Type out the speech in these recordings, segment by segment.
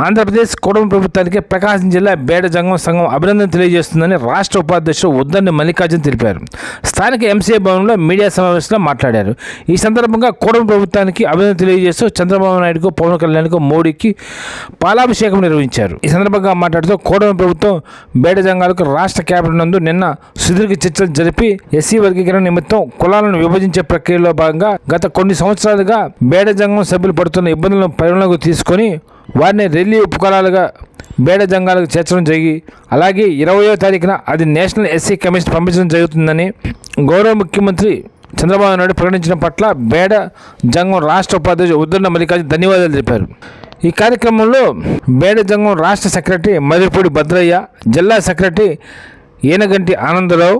ఆంధ్రప్రదేశ్ కుటుంబ ప్రభుత్వానికి ప్రకాశం జిల్లా బేడ జంగం సంఘం అభినందన తెలియజేస్తుందని రాష్ట్ర ఉపాధ్యక్షుడు ఉద్దండి మల్లికార్జున్ తెలిపారు. స్థానిక ఎంసీఏ భవన్లో మీడియా సమావేశంలో మాట్లాడారు. ఈ సందర్భంగా కుటుంబ ప్రభుత్వానికి అభినందన తెలియజేస్తూ చంద్రబాబు నాయుడుకు పవన్ కళ్యాణ్కు మోడీకి పాలాభిషేకం నిర్వహించారు. ఈ సందర్భంగా మాట్లాడుతూ కూటమి ప్రభుత్వం బేడ జంగాలకు రాష్ట్ర కేబినెట్ నందు నిన్న సుదీర్ఘ చర్చలు జరిపి ఎస్సీ వర్గీకరణ నిమిత్తం కులాలను విభజించే ప్రక్రియలో భాగంగా గత కొన్ని సంవత్సరాలుగా బేడ జంగం సభ్యులు పడుతున్న ఇబ్బందులను పరిగణలోకి తీసుకొని వారిని రెల్లీ ఉపకరాలుగా బేడ జంగాలకు చేర్చడం జరిగి అలాగే ఇరవయో తారీఖున అది నేషనల్ ఎస్సీ కమిషన్ పంపించడం జరుగుతుందని గౌరవ ముఖ్యమంత్రి చంద్రబాబు నాయుడు ప్రకటించిన పట్ల బేడ జంగం రాష్ట్ర ఉపాధ్యక్షుడు ఉద్దరణ మల్లికార్జున ధన్యవాదాలు తెలిపారు. ఈ కార్యక్రమంలో బేడ జంగం రాష్ట్ర సెక్రటరీ మదిరిపూడి భద్రయ్య జిల్లా సెక్రటరీ ఈనగంటి ఆనందరావు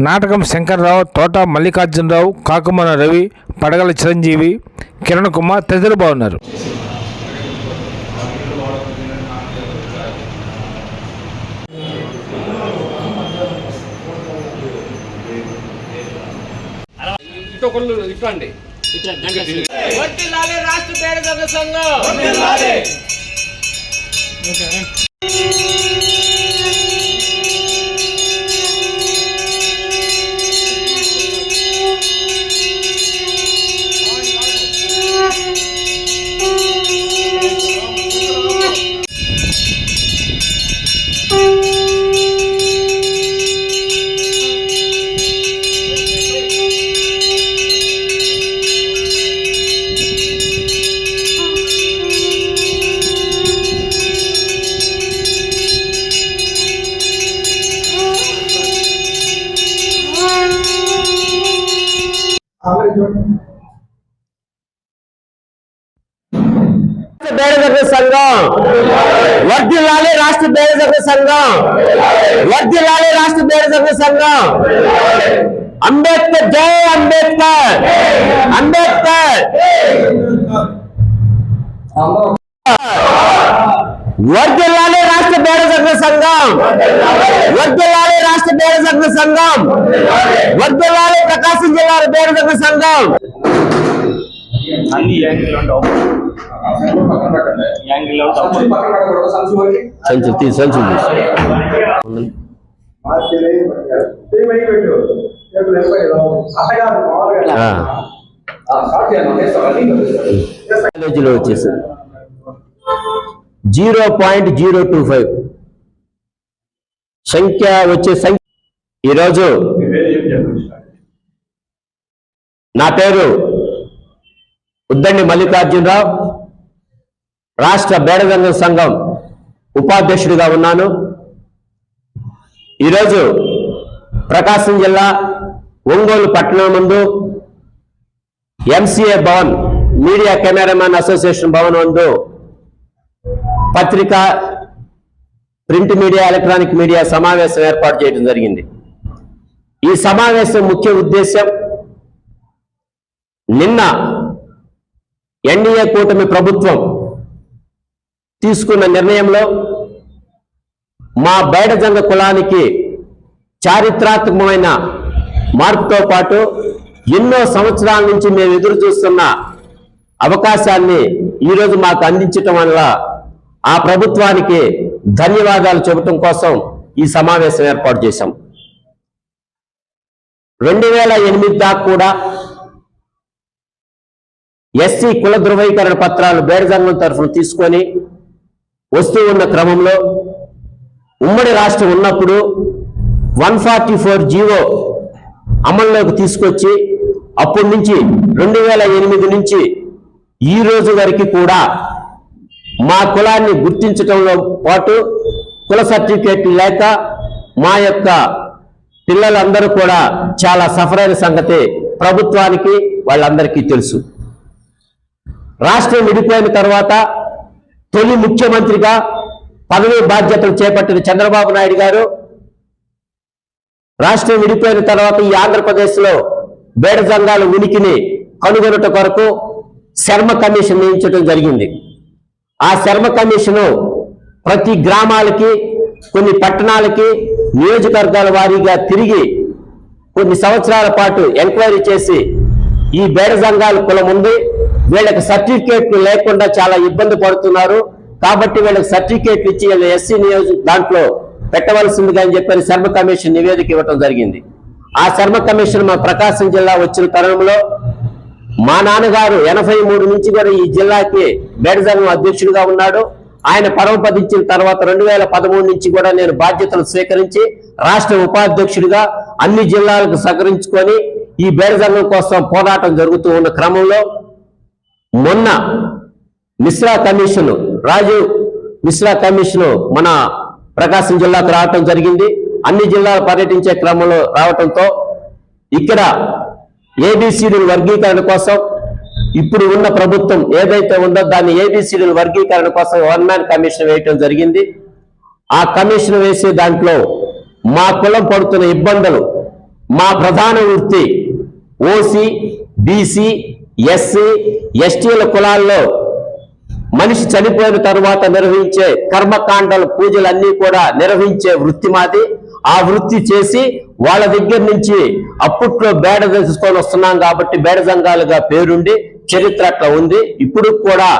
నాటకం శంకర్రావు తోట మల్లికార్జునరావు కాకుమన రవి పడగల చిరంజీవి కిరణ్ కుమార్ తదితరులు బాగున్నారు ఇటు ఒకళ్ళు ఇటు అండి వర్తిల్లాలి రాష్ట్ర పేద సంఘం. సంఘం. వర్ధిల్లాలి రాష్ట్ర బేడగర్భ సంఘం. వర్ధిల్లాలి రాష్ట్ర బేడగర్భ సంఘం. అంబేద్కర్ జై అంబేద్కర్. అంబేద్కర్. వర్ధిల్లాలి రాష్ట్ర బేడగర్భ సంఘం. వర్ధిల్లాలి రాష్ట్ర బేడగర్భ సంఘం. వర్ధిల్లాలి ప్రకాశం జిల్లా బేడగర్భ సంఘం. అన్ని యాంగిల్ సంచు తీ సంచు కాలేజీలో వచ్చేసింది zero point zero two five. సంఖ్య వచ్చే సంఖ్య ఈరోజు నా పేరు ఉద్దండి మల్లికార్జునరావు. రాష్ట్ర బేడగంగ సంఘం ఉపాధ్యక్షుడిగా ఉన్నాను. ఈరోజు ప్రకాశం జిల్లా ఒంగోలు పట్టణం ముందు MCA Bhavan media cameraman association Bhavan ముందు పత్రిక ప్రింట్ మీడియా ఎలక్ట్రానిక్ మీడియా సమావేశం ఏర్పాటు చేయడం జరిగింది. ఈ సమావేశం ముఖ్య ఉద్దేశం నిన్న ఎన్డీఏ కూటమి ప్రభుత్వం తీసుకున్న నిర్ణయంలో మా బయటజంగ కులానికి చారిత్రాత్మకమైన మార్పుతో పాటు ఎన్నో సంవత్సరాల నుంచి మేము ఎదురు చూస్తున్న అవకాశాన్ని ఈరోజు మాకు అందించటం వల్ల ఆ ప్రభుత్వానికి ధన్యవాదాలు చెప్పటం కోసం ఈ సమావేశం ఏర్పాటు చేశాం. రెండు వేల ఎనిమిది దాకా కూడా ఎస్సీ కుల ధృవీకరణ పత్రాలు బేడజంగం తరఫున తీసుకొని వస్తూ ఉన్న క్రమంలో ఉమ్మడి రాష్ట్రం ఉన్నప్పుడు వన్ ఫార్టీ ఫోర్ జీవో అమల్లోకి తీసుకొచ్చి అప్పటి నుంచి రెండు వేల ఎనిమిది నుంచి ఈ రోజు వరకు కూడా మా కులాన్ని గుర్తించడంలో పాటు కుల సర్టిఫికేట్ లేక మా యొక్క పిల్లలందరూ కూడా చాలా సఫర్ అయిన సంగతి ప్రభుత్వానికి వాళ్ళందరికీ తెలుసు. రాష్ట్రం విడిపోయిన తర్వాత తొలి ముఖ్యమంత్రిగా పదవి బాధ్యతలు చేపట్టిన చంద్రబాబు నాయుడు గారు రాష్ట్రం విడిపోయిన తర్వాత ఈ ఆంధ్రప్రదేశ్లో బేడ సంఘాల ఉనికిని కనుగొనట కొరకు శర్మ కమిషన్ నియమించడం జరిగింది. ఆ శర్మ కమిషను ప్రతి గ్రామాలకి కొన్ని పట్టణాలకి నియోజకవర్గాల వారీగా తిరిగి కొన్ని సంవత్సరాల పాటు ఎంక్వైరీ చేసి ఈ బేడ సంఘాల కులం ఉంది వీళ్ళకి సర్టిఫికేట్లు లేకుండా చాలా ఇబ్బంది పడుతున్నారు. కాబట్టి వీళ్ళకి సర్టిఫికేట్లు ఇచ్చి ఎస్సీ నియోజక దాంట్లో పెట్టవలసిందిగా అని చెప్పని శర్మ కమిషన్ నివేదిక ఇవ్వటం జరిగింది. ఆ శర్మ కమిషన్ మా ప్రకాశం జిల్లా వచ్చిన తరుణంలో మా నాన్నగారు ఎనభై మూడు నుంచి కూడా ఈ జిల్లాకి బేడజంగం అధ్యక్షుడిగా ఉన్నాడు. ఆయన పరమపదించిన తర్వాత రెండు వేల పదమూడు నుంచి కూడా నేను బాధ్యతలు స్వీకరించి రాష్ట్ర ఉపాధ్యక్షుడిగా అన్ని జిల్లాలకు సహకరించుకొని ఈ బేడజంగం కోసం పోరాటం జరుగుతూ ఉన్న క్రమంలో మొన్న మిశ్రా కమిషన్ రాజీవ్ మిశ్రా కమిషన్ మన ప్రకాశం జిల్లాకు రావటం జరిగింది. అన్ని జిల్లాలు పర్యటించే క్రమంలో రావటంతో ఇక్కడ ఏబిసిడీల వర్గీకరణ కోసం ఇప్పుడు ఉన్న ప్రభుత్వం ఏదైతే ఉందో దాన్ని ఏబిసిడీల వర్గీకరణ కోసం వన్ మ్యాన్ కమిషన్ వేయటం జరిగింది. ఆ కమిషన్ వేసే దాంట్లో మా కులం పడుతున్న ఇబ్బందులు మా ప్రధాన వృత్తి ఓసీ బీసీ ఎస్సీ ఎస్టీల కులాల్లో మనిషి చనిపోయిన తరువాత నిర్వహించే కర్మకాండల పూజలన్నీ కూడా నిర్వహించే వృత్తి మాది. ఆ వృత్తి చేసి వాళ్ళ దగ్గర నుంచి అప్పట్లో బేడ తీసుకొని వస్తున్నాం కాబట్టి బేడ సంఘాలుగా పేరుండి చరిత్ర అట్లా ఉంది. ఇప్పుడు కూడా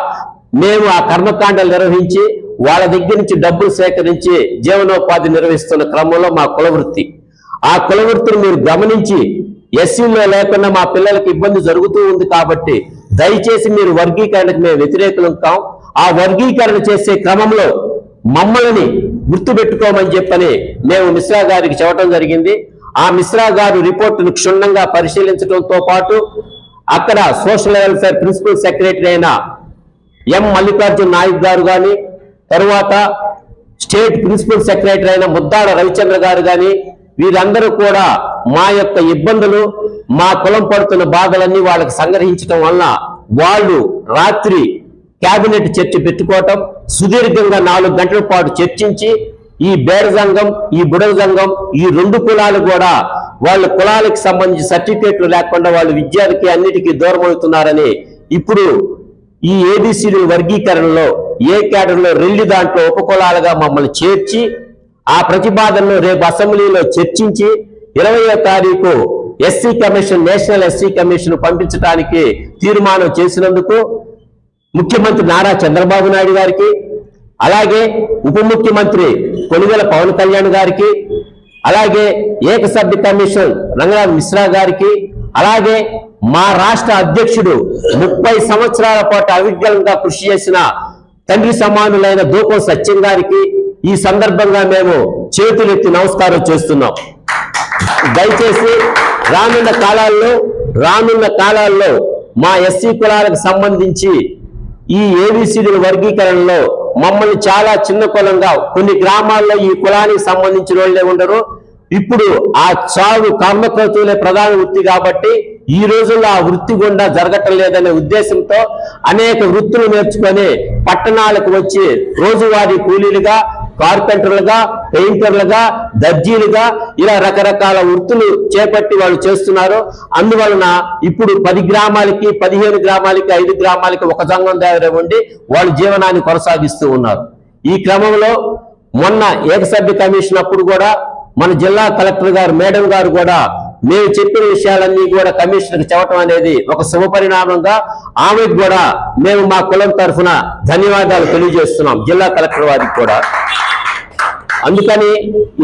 మేము ఆ కర్మకాండలు నిర్వహించి వాళ్ళ దగ్గర నుంచి డబ్బులు సేకరించి జీవనోపాధి నిర్వహిస్తున్న క్రమంలో మా కులవృత్తి ఆ కులవృత్తిని మీరు గమనించి ఎస్సీలో లేకుండా మా పిల్లలకి ఇబ్బంది జరుగుతూ ఉంది కాబట్టి దయచేసి మీరు వర్గీకరణకు మేము వ్యతిరేకులం కాం ఆ వర్గీకరణ చేసే క్రమంలో మమ్మల్ని గుర్తుపెట్టుకోమని చెప్పని మేము మిశ్రా గారికి చెప్పడం జరిగింది. ఆ మిశ్రా గారు రిపోర్టును క్షుణ్ణంగా పరిశీలించడంతో పాటు అక్కడ సోషల్ వెల్ఫేర్ ప్రిన్సిపల్ సెక్రటరీ అయిన ఎం మల్లికార్జున్ నాయక్ గారు కానీ తరువాత స్టేట్ ప్రిన్సిపల్ సెక్రటరీ అయిన ముద్దాడ రవిచంద్ర గారు కానీ వీరందరూ కూడా మా యొక్క ఇబ్బందులు మా కులం పడుతున్న బాధలన్నీ వాళ్ళకి సంగ్రహించడం వలన వాళ్ళు రాత్రి కేబినెట్ చర్చ పెట్టుకోవటం సుదీర్ఘంగా నాలుగు గంటల పాటు చర్చించి ఈ బేడ సంఘం ఈ బుడగ సంఘం ఈ రెండు కులాలు కూడా వాళ్ళ కులాలకు సంబంధించి సర్టిఫికేట్లు లేకుండా వాళ్ళు విద్యార్థికి అన్నిటికీ దూరం అవుతున్నారని ఇప్పుడు ఈ ఏబిసిడి వర్గీకరణలో ఏ కేడర్లో రెల్లి దాంట్లో ఉపకులాలుగా మమ్మల్ని చేర్చి ఆ ప్రతిపాదనను రేపు అసెంబ్లీలో చర్చించి ఇరవయో తారీఖు SC commission national SC commission పంపించడానికి తీర్మానం చేసినందుకు ముఖ్యమంత్రి నారా చంద్రబాబు నాయుడు గారికి అలాగే ఉప ముఖ్యమంత్రి కొనుగోల పవన్ కళ్యాణ్ గారికి అలాగే ఏకసభ్య కమిషన్ రంగనాథ్ మిశ్రా గారికి అలాగే మా రాష్ట్ర అధ్యక్షుడు ముప్పై సంవత్సరాల పాటు అవిజ్ఞలంగా కృషి చేసిన తండ్రి సమానులైన దూపం సత్యం గారికి ఈ సందర్భంగా మేము చేతులెత్తి నమస్కారం చేస్తున్నాం. దయచేసి రానున్న కాలాల్లో రానున్న కాలాల్లో మా ఎస్సీ కులాలకు సంబంధించి ఈ ఏబిసిడిల వర్గీకరణలో మమ్మల్ని చాలా చిన్న కులంగా కొన్ని గ్రామాల్లో ఈ కులానికి సంబంధించిన వాళ్ళే ఉండరు. ఇప్పుడు ఆ చావు కర్మకృతులే ప్రధాన వృత్తి కాబట్టి ఈ రోజుల్లో ఆ వృత్తి గుండా జరగటం లేదనే ఉద్దేశంతో అనేక వృత్తులు నేర్చుకొని పట్టణాలకు వచ్చి రోజువారీ కూలీలుగా కార్పెంటర్లుగా పెయింటర్లుగా దర్జీలుగా ఇలా రకరకాల వృత్తులు చేపట్టి వాళ్ళు చేస్తున్నారు. అందువలన ఇప్పుడు పది గ్రామాలకి పదిహేను గ్రామాలకి ఐదు గ్రామాలకి ఒక సంఘం దగ్గర ఉండి వాళ్ళు జీవనాన్ని కొనసాగిస్తూ ఉన్నారు. ఈ క్రమంలో మొన్న ఏకసభ్య కమిషన్ అప్పుడు కూడా మన జిల్లా కలెక్టర్ గారు మేడం గారు కూడా మేము చెప్పిన విషయాలన్నీ కూడా కమిషనర్కి చెప్పడం అనేది ఒక శుభపరిణామంగా ఆమెకు కూడా మేము మా కులం తరఫున ధన్యవాదాలు తెలియజేస్తున్నాం జిల్లా కలెక్టర్ వారికి కూడా. అందుకని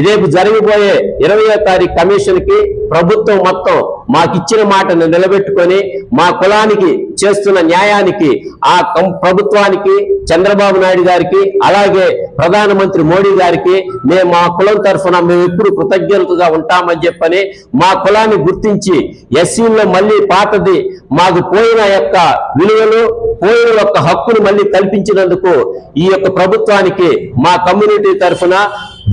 రేపు జరగబోయే ఇరవయో తారీఖు కమిషన్కి ప్రభుత్వం మొత్తం మాకిచ్చిన మాటను నిలబెట్టుకొని మా కులానికి చేస్తున్న న్యాయానికి ఆ కం- ప్రభుత్వానికి చంద్రబాబు నాయుడు గారికి అలాగే ప్రధానమంత్రి మోడీ గారికి మేము మా కులం తరఫున మేము ఎప్పుడు కృతజ్ఞతగా ఉంటామని చెప్పని మా కులాన్ని గుర్తించి ఎస్సీల్లో మళ్ళీ పాతది మాకు పోయిన యొక్క విలువలు పోయిన యొక్క హక్కును మళ్ళీ కల్పించినందుకు ఈ యొక్క ప్రభుత్వానికి మా కమ్యూనిటీ తరఫున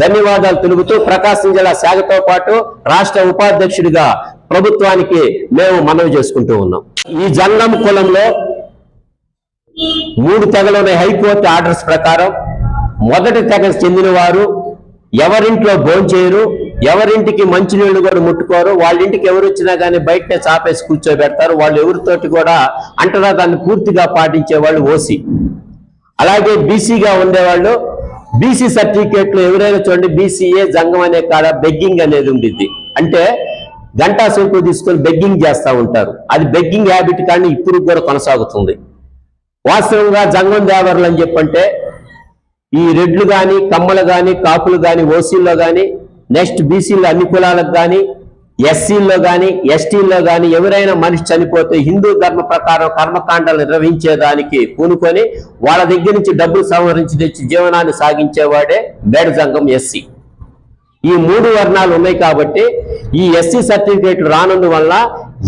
ధన్యవాదాలు తెలుపుతూ ప్రకాశం జిల్లా శాఖతో పాటు రాష్ట్ర ఉపాధ్యక్షుడిగా ప్రభుత్వానికి మేము మనవి చేసుకుంటూ ఉన్నాం. ఈ జంగం కులంలో మూడు తెగలోని హైకోర్టు ఆర్డర్స్ ప్రకారం మొదటి తెగ చెందిన వారు ఎవరింట్లో భోంచేయరు ఎవరింటికి మంచినీళ్ళు కూడా ముట్టుకోరు వాళ్ళ ఇంటికి ఎవరు వచ్చినా కానీ బయటనే చాపేసి కూర్చోబెడతారు వాళ్ళు ఎవరితోటి కూడా అంటరా దాన్ని పూర్తిగా పాటించే వాళ్ళు ఓసి. అలాగే బీసీగా ఉండేవాళ్ళు బీసీ సర్టిఫికేట్లు ఎవరైనా చూడండి బీసీఏ జంగం అనే కాడ బెగ్గింగ్ అనేది ఉండిద్ది. అంటే గంటా సేపు తీసుకొని బెగ్గింగ్ చేస్తూ ఉంటారు. అది బెగ్గింగ్ హ్యాబిట్ కానీ ఇప్పుడు కూడా కొనసాగుతుంది. వాస్తవంగా జంగం దేవర్లు అని చెప్పంటే ఈ రెడ్లు కానీ కమ్మలు కానీ కాపులు కానీ ఓసీల్లో కానీ నెక్స్ట్ బీసీలో అన్ని కులాలకు కానీ ఎస్సీల్లో కానీ ఎస్టీల్లో కానీ ఎవరైనా మనిషి చనిపోతే హిందూ ధర్మ ప్రకారం కర్మకాండాలు నిర్వహించేదానికి పూనుకొని వాళ్ళ దగ్గర నుంచి డబ్బులు సంహరించి తెచ్చి జీవనాన్ని సాగించేవాడే బేడ సంఘం ఎస్సీ. ఈ మూడు వర్ణాలు ఉన్నాయి కాబట్టి ఈ ఎస్సీ సర్టిఫికేట్ రానందువల్ల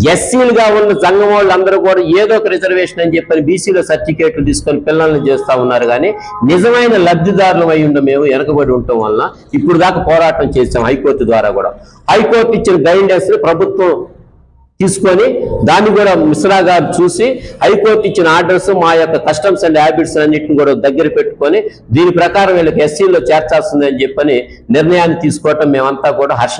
ఎస్సీలుగా ఉన్న సంఘం వాళ్ళందరూ కూడా ఏదో ఒక రిజర్వేషన్ అని చెప్పని బీసీలో సర్టిఫికేట్లు తీసుకొని పిల్లల్ని చేస్తూ ఉన్నారు కానీ నిజమైన లబ్ధిదారులు అయి ఉండ మేము వెనకబడి ఉండటం వలన ఇప్పుడు దాకా పోరాటం చేసాం హైకోర్టు ద్వారా కూడా. హైకోర్టు ఇచ్చిన గైడెన్స్ ప్రభుత్వం తీసుకొని దాన్ని కూడా మిశ్రా గారు చూసి హైకోర్టు ఇచ్చిన ఆర్డర్స్ మా యొక్క కస్టమ్స్ అండ్ హ్యాబిట్స్ అన్నింటిని కూడా దగ్గర పెట్టుకొని దీని ప్రకారం వీళ్ళకి ఎస్సీలో చేర్చాల్సిందని చెప్పని నిర్ణయాన్ని తీసుకోవటం మేమంతా కూడా హర్షణి